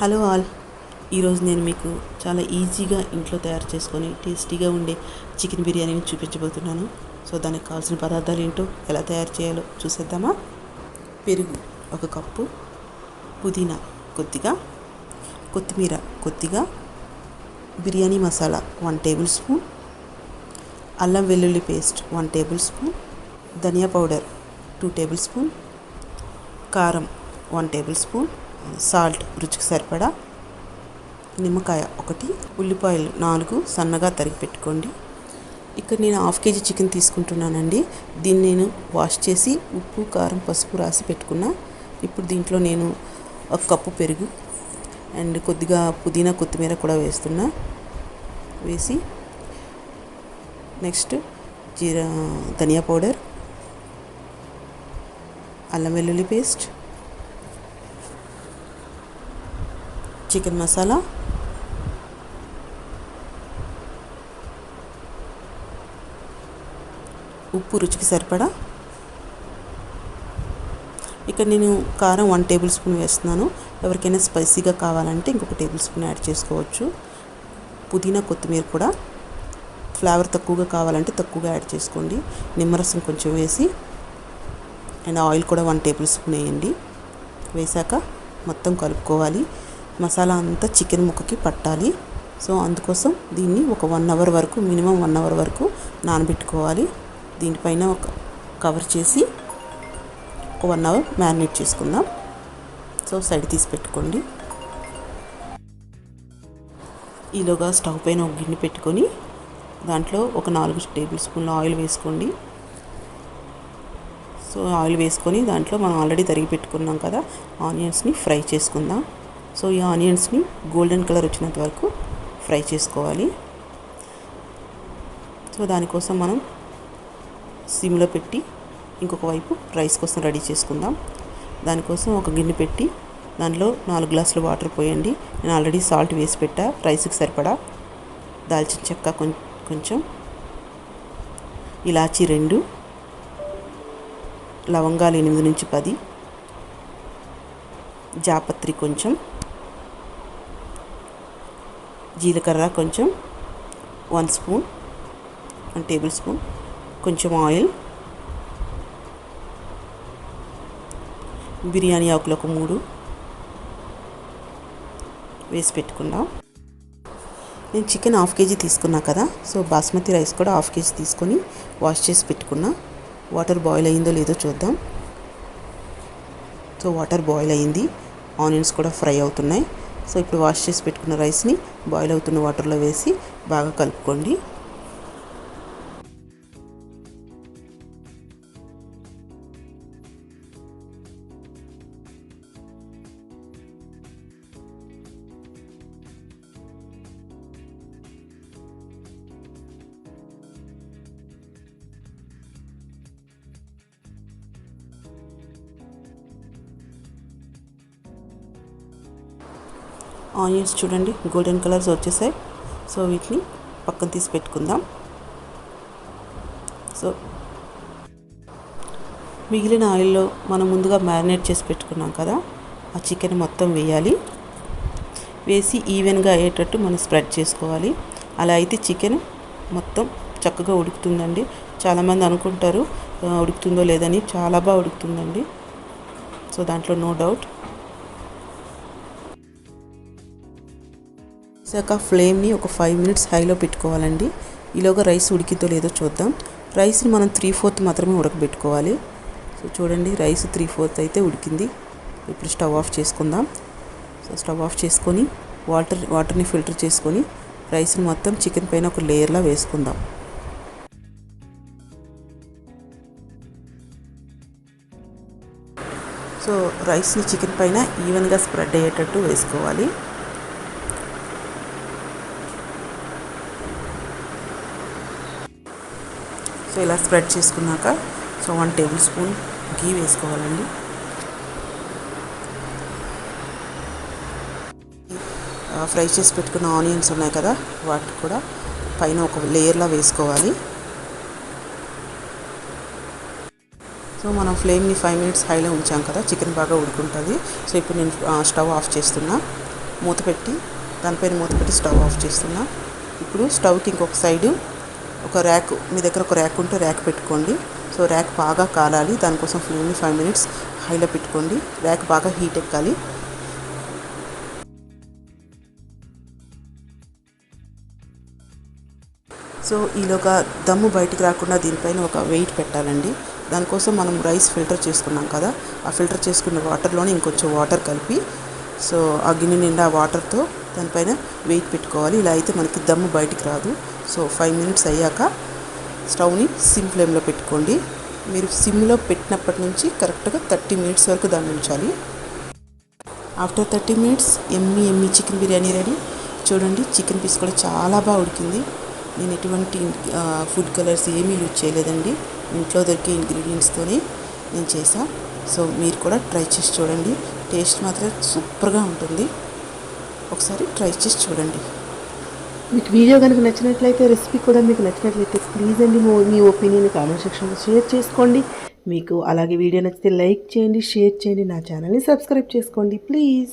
Hello all. ఈరోజు నేను మీకు చాలా ఈజీగా ఇంట్లో తయారు చేసుకొని టేస్టీగా ఉండే చికెన్ బిర్యానీని చూపించబోతున్నాను. సో దానికి కావాల్సిన పదార్థాలు ఏంటో ఎలా తయారు చేయాలో చూసేద్దామా? పెరుగు ఒక కప్పు పుదీనా కొద్దిగా కొత్తిమీర కొద్దిగా biryani masala one tablespoon అల్లం వెల్లుల్లి పేస్ట్ వన్ టేబుల్ స్పూన్ ధనియా పౌడర్ టూ టేబుల్ స్పూన్ కారం వన్ టేబుల్ స్పూన్ సాల్ట్ రుచికి సరిపడా నిమ్మకాయ ఒకటి ఉల్లిపాయలు నాలుగు సన్నగా తరిగి పెట్టుకోండి. ఇక్కడ నేను హాఫ్ కేజీ చికెన్ తీసుకుంటున్నానండి. దీన్ని నేను వాష్ చేసి ఉప్పు కారం పసుపు రాసి పెట్టుకున్నా. ఇప్పుడు దీంట్లో నేను ఒక కప్పు పెరుగు అండ్ కొద్దిగా పుదీనా కొత్తిమీర కూడా వేస్తున్నా. వేసి నెక్స్ట్ జీరా ధనియా పౌడర్ అల్లం వెల్లుల్లి పేస్ట్ చికెన్ మసాలా. ఉప్పు రుచికి సరిపడా. ఇక్కడ నేను కారం వన్ టేబుల్ స్పూన్ వేస్తున్నాను. ఎవరికైనా స్పైసీగా కావాలంటే ఇంకొక టేబుల్ స్పూన్ యాడ్ చేసుకోవచ్చు. పుదీనా కొత్తిమీర కూడా. ఫ్లేవర్ తక్కువగా కావాలంటే తక్కువగా యాడ్ చేసుకోండి. నిమ్మరసం కొంచెం వేసి. అండ్ ఆయిల్ కూడా వన్ టేబుల్ స్పూన్ వేయండి. వేసాక మొత్తం కలుపుకోవాలి. మసాలా అంతా చికెన్ ముక్కకి పట్టాలి. సో అందుకోసం దీన్ని ఒక వన్ అవర్ వరకు మినిమం వన్ అవర్ వరకు నానబెట్టుకోవాలి. దీనిపైన ఒక కవర్ చేసి ఒక వన్ అవర్ మ్యారినేట్ చేసుకుందాం. సో సైడ్ తీసి పెట్టుకోండి. ఈలోగా స్టవ్ పైన ఒక గిన్నె పెట్టుకొని దాంట్లో ఒక నాలుగు టేబుల్ స్పూన్ల ఆయిల్ వేసుకోండి. సో ఆయిల్ వేసుకొని దాంట్లో మనం ఆల్రెడీ తరిగి పెట్టుకున్నాం కదా ఆనియన్స్ని ఫ్రై చేసుకుందాం. సో ఈ ఆనియన్స్ని గోల్డెన్ కలర్ వచ్చినంత వరకు ఫ్రై చేసుకోవాలి. సో దానికోసం మనం సిమ్లో పెట్టి ఇంకొక వైపు రైస్ కోసం రెడీ చేసుకుందాం. దానికోసం ఒక గిన్నె పెట్టి దానిలో నాలుగు గ్లాసులు వాటర్ పోయండి. నేను ఆల్రెడీ సాల్ట్ వేసి పెట్టా రైస్కి సరిపడా. దాల్చిన చెక్క కొంచెం ఇలాచీ రెండు లవంగాలు ఎనిమిది నుంచి పది జాపత్రి కొంచెం జీలకర్ర కొంచెం one spoon one tablespoon కొంచెం ఆయిల్. బిర్యానీ ఆకులు ఒక మూడు వేసి పెట్టుకుందాం. నేను చికెన్ హాఫ్ కేజీ తీసుకున్నా కదా సో బాస్మతి రైస్ కూడా హాఫ్ కేజీ తీసుకొని వాష్ చేసి పెట్టుకున్నా. వాటర్ బాయిల్ అయ్యిందో లేదో చూద్దాం. సో వాటర్ బాయిల్ అయ్యింది ఆనియన్స్ కూడా ఫ్రై అవుతున్నాయి. సో ఇప్పుడు వాష్ చేసి పెట్టుకున్న రైస్ని బాయిల్ అవుతున్న వాటర్లో వేసి బాగా కలుపుకోండి. ఆనియన్స్ చూడండి గోల్డెన్ కలర్స్ వచ్చేసాయి. సో వీటిని పక్కన తీసి పెట్టుకుందాం. సో మిగిలిన ఆయిల్లో మనం ముందుగా మ్యారినేట్ చేసి పెట్టుకున్నాం కదా ఆ చికెన్ మొత్తం వేయాలి. వేసి ఈవెన్గా అయ్యేటట్టు మనం స్ప్రెడ్ చేసుకోవాలి. అలా అయితే చికెన్ మొత్తం చక్కగా ఉడుకుతుందండి. చాలామంది అనుకుంటారు ఉడుకుతుందో లేదని చాలా బాగా ఉడుకుతుందండి. సో దాంట్లో నో డౌట్. వేసాక ఫ్లేమ్ని ఒక ఫైవ్ మినిట్స్ హైలో పెట్టుకోవాలండి. ఈలోగా రైస్ ఉడికిద్దో లేదో చూద్దాం. రైస్ని మనం త్రీ ఫోర్త్ మాత్రమే ఉడకబెట్టుకోవాలి. సో చూడండి రైస్ త్రీ ఫోర్త్ అయితే ఉడికింది. ఇప్పుడు స్టవ్ ఆఫ్ చేసుకుందాం. సో స్టవ్ ఆఫ్ చేసుకొని వాటర్ వాటర్ని ఫిల్టర్ చేసుకొని రైస్ని మొత్తం చికెన్ పైన ఒక లేయర్లా వేసుకుందాం. సో రైస్ని చికెన్ పైన ఈవెన్గా స్ప్రెడ్ అయ్యేటట్టు వేసుకోవాలి. సో ఇలా స్ప్రెడ్ చేసుకున్నాక సో వన్ టేబుల్ స్పూన్ గీ వేసుకోవాలండి. ఫ్రై చేసి పెట్టుకున్న ఆనియన్స్ ఉన్నాయి కదా వాటికి కూడా పైన ఒక లేయర్లా వేసుకోవాలి. సో మనం ఫ్లేమ్ని ఫైవ్ మినిట్స్ హైలో ఉంచాం కదా చికెన్ బాగా ఉడుకుంటుంది. సో ఇప్పుడు నేను స్టవ్ ఆఫ్ చేస్తున్నా. మూత పెట్టి దానిపైన మూత పెట్టి స్టవ్ ఆఫ్ చేస్తున్నా. ఇప్పుడు స్టవ్కి ఇంకొక సైడు ఒక ర్యాక్ మీ దగ్గర ఒక ర్యాక్ ఉంటే ర్యాక్ పెట్టుకోండి. సో ర్యాక్ బాగా కాలాలి. దానికోసం ఫ్లేమ్ని ఫైవ్ మినిట్స్ హైలో పెట్టుకోండి. ర్యాక్ బాగా హీట్ ఎక్కాలి. సో ఈలోగా దమ్ము బయటికి రాకుండా దీనిపైన ఒక వెయిట్ పెట్టాలండి. దానికోసం మనం రైస్ ఫిల్టర్ చేసుకున్నాం కదా. ఆ ఫిల్టర్ చేసుకున్న వాటర్లోనే ఇంకొంచెం వాటర్ కలిపి సో ఆ గిన్నె నిండా వాటర్తో దానిపైన వెయిట్ పెట్టుకోవాలి. ఇలా అయితే మనకి దమ్ము బయటికి రాదు. సో ఫైవ్ మినిట్స్ అయ్యాక స్టవ్ని సిమ్ ఫ్లేమ్లో పెట్టుకోండి. మీరు సిమ్లో పెట్టినప్పటి నుంచి కరెక్ట్గా థర్టీ మినిట్స్ వరకు దాన్ని ఉంచాలి. After thirty minutes yummy yummy chicken biryani ready. చూడండి చికెన్ పీస్ కూడా చాలా బాగా ఉడికింది. నేను ఎటువంటి ఫుడ్ కలర్స్ ఏమీ యూజ్ చేయలేదండి. ఇంట్లో దొరికే ఇంగ్రీడియంట్స్తోనే నేను చేసా సో మీరు కూడా ట్రై చేసి చూడండి. టేస్ట్ మాత్రం సూపర్గా ఉంటుంది. ఒకసారి ట్రై చేసి చూడండి. మీకు వీడియో కనుక నచ్చినట్లయితే రెసిపీ కూడా మీకు నచ్చినట్లయితే ప్లీజ్ అండి మీ- ఒపీనియన్ కామెంట్ సెక్షన్లో షేర్ చేసుకోండి. మీకు అలాగే వీడియో నచ్చితే లైక్ చేయండి షేర్ చేయండి. నా ఛానల్ని సబ్స్క్రైబ్ చేసుకోండి ప్లీజ్